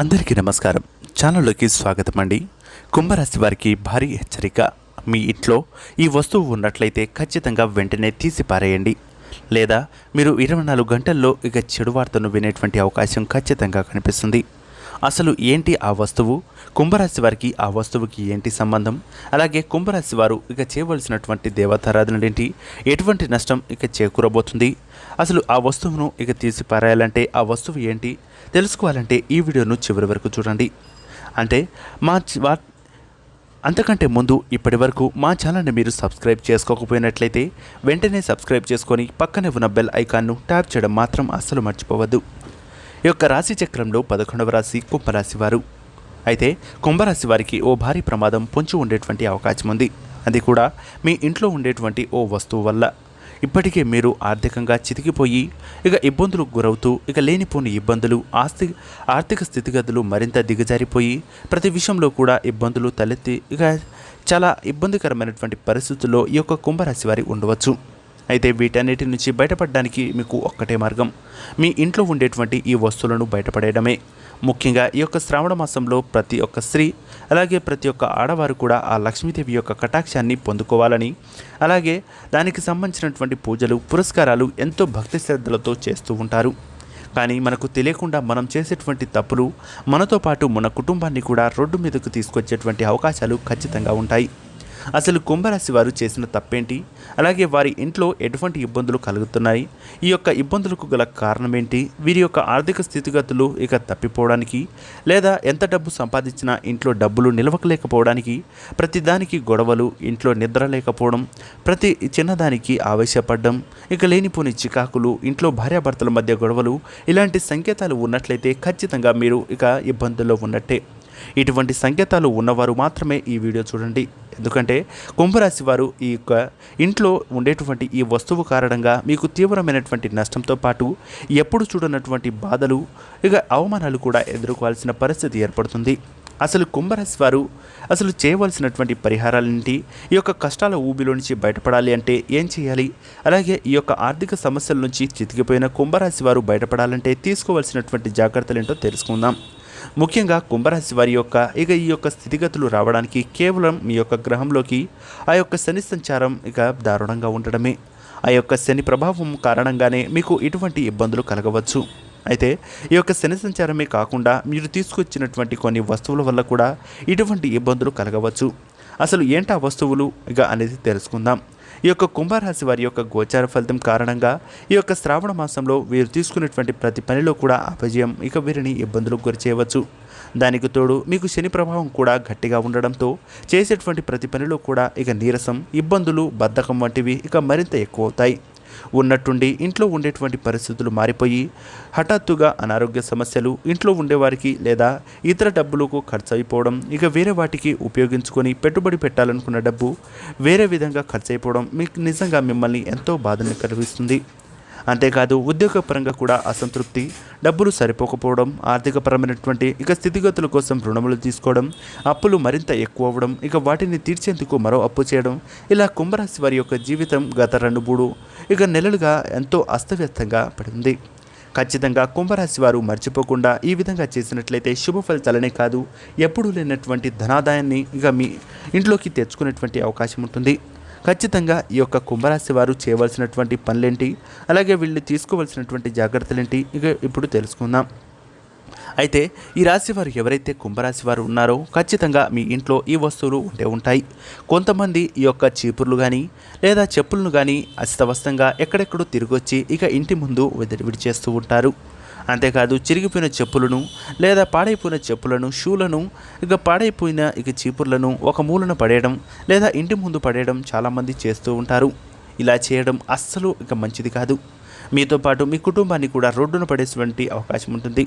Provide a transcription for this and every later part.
అందరికీ నమస్కారం. ఛానల్లోకి స్వాగతం అండి కుంభరాశి వారికి భారీ హెచ్చరిక. మీ ఇంట్లో ఈ వస్తువు ఉన్నట్లయితే ఖచ్చితంగా వెంటనే తీసి పారేయండి. లేదా మీరు ఇరవై నాలుగు గంటల్లో ఇక చెడు వార్తను వినేటువంటి అవకాశం ఖచ్చితంగా కనిపిస్తుంది. అసలు ఏంటి ఆ వస్తువు? కుంభరాశి వారికి ఆ వస్తువుకి ఏంటి సంబంధం? అలాగే కుంభరాశి వారు ఇక చేయవలసినటువంటి దేవతారాధనలేంటి? ఎటువంటి నష్టం ఇక చేకూరబోతుంది? అసలు ఆ వస్తువును ఇక తీసి పారేయాలంటే ఆ వస్తువు ఏంటి? తెలుసుకోవాలంటే ఈ వీడియోను చివరి వరకు చూడండి. అంటే మా వా- అంతకంటే ముందు ఇప్పటి వరకు మా ఛానల్ని మీరు సబ్స్క్రైబ్ చేసుకోకపోయినట్లయితే వెంటనే సబ్స్క్రైబ్ చేసుకొని పక్కనే ఉన్న బెల్ ఐకాన్ను ట్యాప్ చేయడం మాత్రం అస్సలు మర్చిపోవద్దు. ఈ యొక్క రాశి చక్రంలో పదకొండవ రాశి కుంభరాశి వారు. అయితే కుంభరాశి వారికి ఓ భారీ ప్రమాదం పొంచి ఉండేటువంటి అవకాశం ఉంది. అది కూడా మీ ఇంట్లో ఉండేటువంటి ఓ వస్తువు వల్ల. ఇప్పటికే మీరు ఆర్థికంగా చితికిపోయి ఇక ఇబ్బందులకు గురవుతూ ఇక లేనిపోని ఇబ్బందులు ఆస్తి ఆర్థిక స్థితిగతులు మరింత దిగజారిపోయి ప్రతి విషయంలో కూడా ఇబ్బందులు తలెత్తి ఇక చాలా ఇబ్బందికరమైనటువంటి పరిస్థితుల్లో ఈ యొక్క కుంభరాశి వారి ఉండవచ్చు. అయితే వీటన్నిటి నుంచి బయటపడడానికి మీకు ఒక్కటే మార్గం. మీ ఇంట్లో ఉండేటువంటి ఈ వస్తువులను బయటపడేయడమే. ముఖ్యంగా ఈ యొక్క శ్రావణ మాసంలో ప్రతి ఒక్క స్త్రీ అలాగే ప్రతి ఒక్క ఆడవారు కూడా ఆ లక్ష్మీదేవి యొక్క కటాక్షాన్ని పొందుకోవాలని అలాగే దానికి సంబంధించినటువంటి పూజలు పురస్కారాలు ఎంతో భక్తి శ్రద్ధలతో చేస్తూ ఉంటారు. కానీ మనకు తెలియకుండా మనం చేసేటువంటి తప్పులు మనతో పాటు మన కుటుంబాన్ని కూడా రోడ్డు మీదకు తీసుకొచ్చేటువంటి అవకాశాలు ఖచ్చితంగా ఉంటాయి. అసలు కుంభరాశి వారు చేసిన తప్పేంటి? అలాగే వారి ఇంట్లో ఎటువంటి ఇబ్బందులు కలుగుతున్నాయి? ఈ యొక్క ఇబ్బందులకు గల కారణం ఏంటి వీరి యొక్క ఆర్థిక స్థితిగతులు ఇక తప్పిపోవడానికి లేదా ఎంత డబ్బు సంపాదించినా ఇంట్లో డబ్బులు నిలవకలేకపోవడానికి ప్రతిదానికి గొడవలు ఇంట్లో నిద్ర లేకపోవడం ప్రతి చిన్నదానికి ఆవేశపడడం ఇక లేనిపోని చికాకులు ఇంట్లో భార్యాభర్తల మధ్య గొడవలు ఇలాంటి సంకేతాలు ఉన్నట్లయితే ఖచ్చితంగా మీరు ఇక ఇబ్బందుల్లో ఉన్నట్టే. ఇటువంటి సంకేతాలు ఉన్నవారు మాత్రమే ఈ వీడియో చూడండి. ఎందుకంటే కుంభరాశి వారు ఈ యొక్క ఇంట్లో ఉండేటువంటి ఈ వస్తువు కారణంగా మీకు తీవ్రమైనటువంటి నష్టంతో పాటు ఎప్పుడు చూడనటువంటి బాధలు ఇక అవమానాలు కూడా ఎదుర్కోవాల్సిన పరిస్థితి ఏర్పడుతుంది. అసలు కుంభరాశి వారు అసలు చేయవలసినటువంటి పరిహారాలేంటి ఈ యొక్క కష్టాల ఊబిలో నుంచి బయటపడాలి అంటే ఏం చేయాలి? అలాగే ఈ యొక్క ఆర్థిక సమస్యల నుంచి చితికిపోయిన కుంభరాశి వారు బయటపడాలంటే తీసుకోవాల్సినటువంటి జాగ్రత్తలు ఏంటో తెలుసుకుందాం. ముఖ్యంగా కుంభరాశి వారి యొక్క ఇక ఈ యొక్క స్థితిగతులు రావడానికి కేవలం మీ యొక్క గ్రహంలోకి ఆ యొక్క శని సంచారం ఇక దారుణంగా ఉండడమే. ఆ యొక్క శని ప్రభావం కారణంగానే మీకు ఇటువంటి ఇబ్బందులు కలగవచ్చు. అయితే ఈ యొక్క శని సంచారమే కాకుండా మీరు తీసుకొచ్చినటువంటి కొన్ని వస్తువుల వల్ల కూడా ఇటువంటి ఇబ్బందులు కలగవచ్చు. అసలు ఏంటా వస్తువులు? ఇక అనేది తెలుసుకుందాం. ఈ యొక్క కుంభరాశి వారి యొక్క గోచార ఫలితం కారణంగా ఈ యొక్క శ్రావణ మాసంలో వీరు తీసుకునేటువంటి ప్రతి పనిలో కూడా అపజయం ఇక వీరిని ఇబ్బందులకు గురి చేయవచ్చు. దానికి తోడు మీకు శని ప్రభావం కూడా గట్టిగా ఉండడంతో చేసేటువంటి ప్రతి పనిలో కూడా ఇక నీరసం ఇబ్బందులు బద్ధకం వంటివి ఇక మరింత ఎక్కువ అవుతాయి ఉన్నట్టుండి ఇంట్లో ఉండేటువంటి పరిస్థితులు మారిపోయి హఠాత్తుగా అనారోగ్య సమస్యలు ఇంట్లో ఉండేవారికి లేదా ఇతర డబ్బులకు ఖర్చు అయిపోవడం ఇక వేరే వాటికి ఉపయోగించుకొని పెట్టుబడి పెట్టాలనుకున్న డబ్బు వేరే విధంగా ఖర్చు అయిపోవడం మీకు నిజంగా మిమ్మల్ని ఎంతో బాధని కలిగిస్తుంది. అంతేకాదు ఉద్యోగపరంగా కూడా అసంతృప్తి డబ్బులు సరిపోకపోవడం ఆర్థికపరమైనటువంటి ఇక స్థితిగతుల కోసం రుణములు తీసుకోవడం అప్పులు మరింత ఎక్కువ అవ్వడం ఇక వాటిని తీర్చేందుకు మరో అప్పు చేయడం ఇలా కుంభరాశి వారి యొక్క జీవితం గత రెండు మూడు ఇక నెలలుగా ఎంతో అస్తవ్యస్తంగా పడింది. ఖచ్చితంగా కుంభరాశి వారు మర్చిపోకుండా ఈ విధంగా చేసినట్లయితే శుభ ఫలితాలనే కాదు ఎప్పుడూ లేనటువంటి ధనాదాయాన్ని ఇక మీ ఇంట్లోకి తెచ్చుకునేటువంటి అవకాశం ఉంటుంది. ఖచ్చితంగా ఈ యొక్క కుంభరాశి వారు చేయవలసినటువంటి పనులేంటి? అలాగే వీళ్ళు తీసుకోవాల్సినటువంటి జాగ్రత్తలేంటి? ఇక ఇప్పుడు తెలుసుకుందాం. అయితే ఈ రాశి వారు ఎవరైతే కుంభరాశి వారు ఉన్నారో ఖచ్చితంగా మీ ఇంట్లో ఈ వస్తువులు ఉండే ఉంటాయి. కొంతమంది ఈ యొక్క చీపుర్లు కానీ లేదా చెప్పులను కానీ అస్తవస్తంగా ఎక్కడెక్కడో తిరిగొచ్చి ఇక ఇంటి ముందు విడి విడిచేస్తూ ఉంటారు. అంతేకాదు చిరిగిపోయిన చెప్పులను లేదా పాడైపోయిన చెప్పులను షూలను ఇక పాడైపోయిన ఇక చీపుర్లను ఒక మూలన పడేయడం లేదా ఇంటి ముందు పడేయడం చాలామంది చేస్తూ ఉంటారు. ఇలా చేయడం అస్సలు ఇక మంచిది కాదు. మీతో పాటు మీ కుటుంబాన్ని కూడా రోడ్డున పడేటువంటి అవకాశం ఉంటుంది.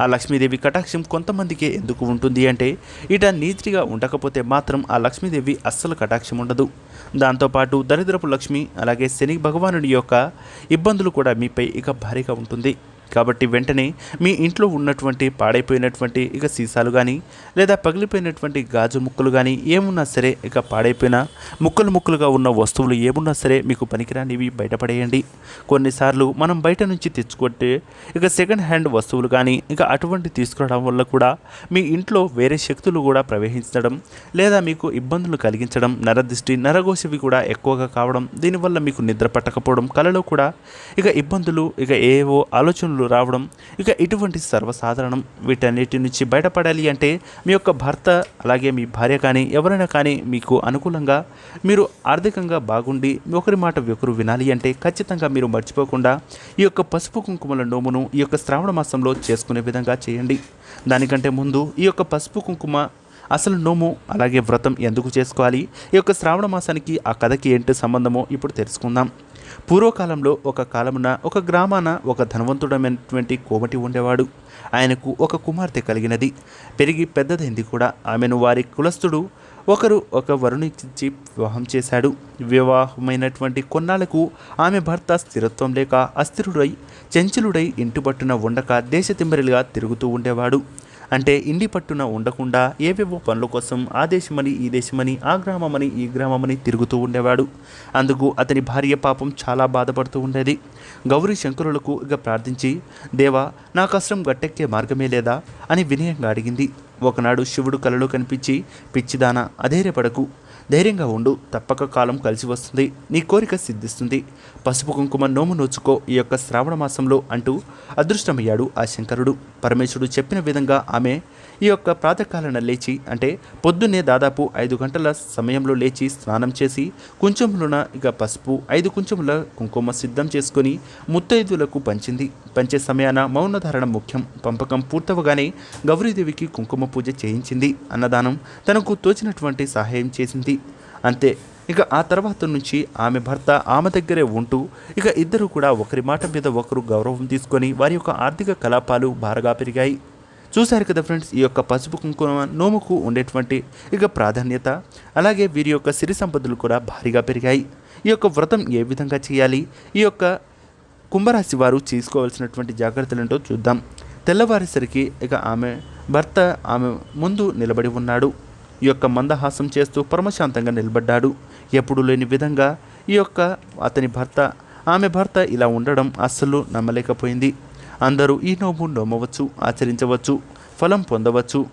ఆ లక్ష్మీదేవి కటాక్షం కొంతమందికే ఎందుకు ఉంటుంది అంటే ఇట నీతిగా ఉండకపోతే మాత్రం ఆ లక్ష్మీదేవి అస్సలు కటాక్షం ఉండదు. దాంతోపాటు దరిద్రపు లక్ష్మి అలాగే శని భగవానుడి యొక్క ఇబ్బందులు కూడా మీపై ఇక భారీగా ఉంటుంది. కాబట్టి వెంటనే మీ ఇంట్లో ఉన్నటువంటి పాడైపోయినటువంటి ఇక సీసాలు కానీ లేదా పగిలిపోయినటువంటి గాజు ముక్కలు కానీ ఏమున్నా సరే ఇక పాడైపోయిన ముక్కలు ముక్కలుగా ఉన్న వస్తువులు ఏమున్నా సరే మీకు పనికిరానివి బయటపడేయండి. కొన్నిసార్లు మనం బయట నుంచి తెచ్చుకుంటే ఇక సెకండ్ హ్యాండ్ వస్తువులు కానీ ఇక అటువంటి తీసుకురావడం వల్ల కూడా మీ ఇంట్లో వేరే శక్తులు కూడా ప్రవహించడం లేదా మీకు ఇబ్బందులు కలిగించడం నరదృష్టి నరగోసివి కూడా ఎక్కువగా కావడం దీనివల్ల మీకు నిద్ర పట్టకపోవడం కలలో కూడా ఇక ఇబ్బందులు ఇక ఏవో ఆలోచనలు రావడం ఇక ఇటువంటి సర్వసాధారణం వీటన్నిటి నుంచి బయటపడాలి అంటే మీ యొక్క భర్త అలాగే మీ భార్య కానీ ఎవరైనా కానీ మీకు అనుకూలంగా మీరు ఆర్థికంగా బాగుండి ఒకరి మాట ఒకరు వినాలి అంటే ఖచ్చితంగా మీరు మర్చిపోకుండా ఈ యొక్క పసుపు కుంకుమల నోమును ఈ యొక్క శ్రావణ మాసంలో చేసుకునే విధంగా చేయండి. దానికంటే ముందు ఈ యొక్క పసుపు కుంకుమ అసలు నోము అలాగే వ్రతం ఎందుకు చేసుకోవాలి? ఈ యొక్క శ్రావణ మాసానికి ఆ కథకి ఏంటి సంబంధమో ఇప్పుడు తెలుసుకుందాం. పూర్వకాలంలో ఒక కాలమున ఒక గ్రామాన ఒక ధనవంతుడమైనటువంటి కోమటి ఉండేవాడు. ఆయనకు ఒక కుమార్తె కలిగినది. పెరిగి పెద్దదైంది కూడా. ఆమెను వారి కులస్థుడు ఒకరు ఒక వరుణిచ్చి వివాహం చేశాడు. వివాహమైనటువంటి కొన్నాళ్ళకు ఆమె భర్త స్థిరత్వం లేక అస్థిరుడై చెంచులుడై ఇంటి పట్టున ఉండక దేశతిమ్మరిగా తిరుగుతూ ఉండేవాడు. అంటే ఇండి పట్టున ఉండకుండా ఏవేవో పనుల కోసం ఆ దేశమని ఈ దేశమని ఆ గ్రామమని ఈ గ్రామమని తిరుగుతూ ఉండేవాడు. అందుకు అతని భార్య పాపం చాలా బాధపడుతూ ఉండేది. గౌరీ శంకరులకు ఇక ప్రార్థించి దేవా నా కష్టం గట్టెక్కే మార్గమే లేదా? అని వినయంగా అడిగింది. ఒకనాడు శివుడు కలలో కనిపించి పిచ్చిదాన అధైర్యపడకు. ధైర్యంగా ఉండు. తప్పక కాలం కలిసి వస్తుంది. నీ కోరిక సిద్ధిస్తుంది. పసుపు కుంకుమ నోము నోచుకో. ఈ యొక్క శ్రావణ మాసంలో అంటూ అదృష్టమయ్యాడు ఆ శంకరుడు. పరమేశ్వరుడు చెప్పిన విధంగా ఆమె ఈ యొక్క ప్రాతకాలన లేచి అంటే పొద్దున్నే దాదాపు ఐదు గంటల సమయంలో లేచి స్నానం చేసి కొంచెంలోన ఇక పసుపు ఐదు కుంచముల కుంకుమ సిద్ధం చేసుకొని ముత్తైదులకు పంచింది. పంచే సమయాన మౌనధారణ ముఖ్యం. పంపకం పూర్తవగానే గౌరీదేవికి కుంకుమ పూజ చేయించింది. అన్నదానం తనకు తోచినటువంటి సహాయం చేసింది. అంతే. ఇక ఆ తర్వాత నుంచి ఆమె భర్త ఆమె దగ్గరే ఉంటూ ఇక ఇద్దరు కూడా ఒకరి మాట మీద ఒకరు గౌరవం తీసుకొని వారి యొక్క ఆర్థిక కలాపాలు బారగా పెరిగాయి. చూశారు కదా ఫ్రెండ్స్ ఈ యొక్క పసుపు కుంకుమ నోముకు ఉండేటువంటి ఇక ప్రాధాన్యత అలాగే వీరి యొక్క సిరి సంపదలు కూడా భారీగా పెరిగాయి. ఈ యొక్క వ్రతం ఏ విధంగా చేయాలి ఈ యొక్క కుంభరాశి వారు తీసుకోవాల్సినటువంటి జాగ్రత్తలు ఏంటో చూద్దాం. తెల్లవారేసరికి ఇక ఆమె భర్త ఆమె ముందు నిలబడి ఉన్నాడు. ఈ యొక్క మందహాసం చేస్తూ పరమశాంతంగా నిలబడ్డాడు. ఎప్పుడు లేని విధంగా ఈ యొక్క అతని భర్త ఆమె భర్త ఇలా ఉండడం అస్సలు నమ్మలేకపోయింది. అందరూ ఈ నోము నోమవచ్చు ఆచరించవచ్చు ఫలం పొందవచ్చు.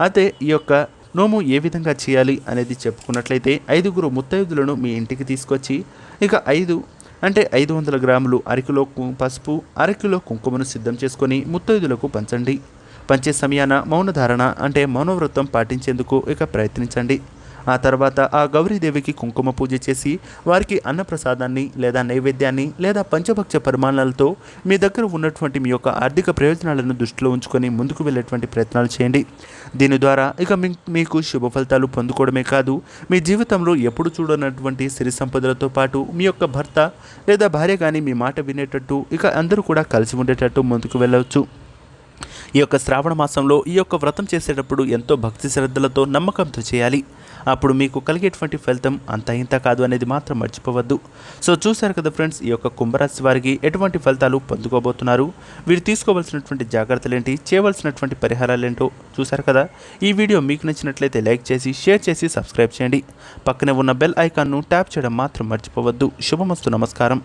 అయితే ఈ యొక్క నోము ఏ విధంగా చేయాలి అనేది చెప్పుకున్నట్లయితే ఐదుగురు ముత్తైదులను మీ ఇంటికి తీసుకొచ్చి ఇక ఐదు అంటే ఐదు వందల గ్రాములు అరకిలో పసుపు అరకిలో కుంకుమను సిద్ధం చేసుకొని ముత్తైదులకు పంచండి. పంచే సమయాన మౌనధారణ అంటే మౌనవ్రతం పాటించేందుకు ఇక ప్రయత్నించండి. ఆ తర్వాత ఆ గౌరీదేవికి కుంకుమ పూజ చేసి వారికి అన్నప్రసాదాన్ని లేదా నైవేద్యాన్ని లేదా పంచభక్ష పరిమాణాలతో మీ దగ్గర ఉన్నటువంటి మీ యొక్క ఆర్థిక ప్రయోజనాలను దృష్టిలో ఉంచుకొని ముందుకు వెళ్ళేటువంటి ప్రయత్నాలు చేయండి. దీని ద్వారా ఇక మీకు శుభ ఫలితాలు పొందుకోవడమే కాదు మీ జీవితంలో ఎప్పుడు చూడనటువంటి సిరి సంపదలతో పాటు మీ యొక్క భర్త లేదా భార్య కానీ మీ మాట వినేటట్టు ఇక అందరూ కూడా కలిసి ఉండేటట్టు ముందుకు వెళ్ళవచ్చు. ఈ యొక్క శ్రావణ మాసంలో ఈ యొక్క వ్రతం చేసేటప్పుడు ఎంతో భక్తి శ్రద్ధలతో నమ్మకంతో చేయాలి. అప్పుడు మీకు కలిగేటువంటి ఫలితం అంత ఇంత కాదు అనేది మాత్రం మర్చిపోవద్దు. సో చూశారు కదా ఫ్రెండ్స్ ఈ యొక్క కుంభరాశి వారికి ఎటువంటి ఫలితాలు పొందుకోబోతున్నారు? వీరు తీసుకోవాల్సినటువంటి జాగ్రత్తలు ఏంటి చేయవలసినటువంటి పరిహారాలు ఏంటో చూశారు కదా? ఈ వీడియో మీకు నచ్చినట్లయితే లైక్ చేసి షేర్ చేసి సబ్స్క్రైబ్ చేయండి. పక్కనే ఉన్న బెల్ ఐకాన్ను ట్యాప్ చేయడం మాత్రం మర్చిపోవద్దు. శుభమస్తు నమస్కారం.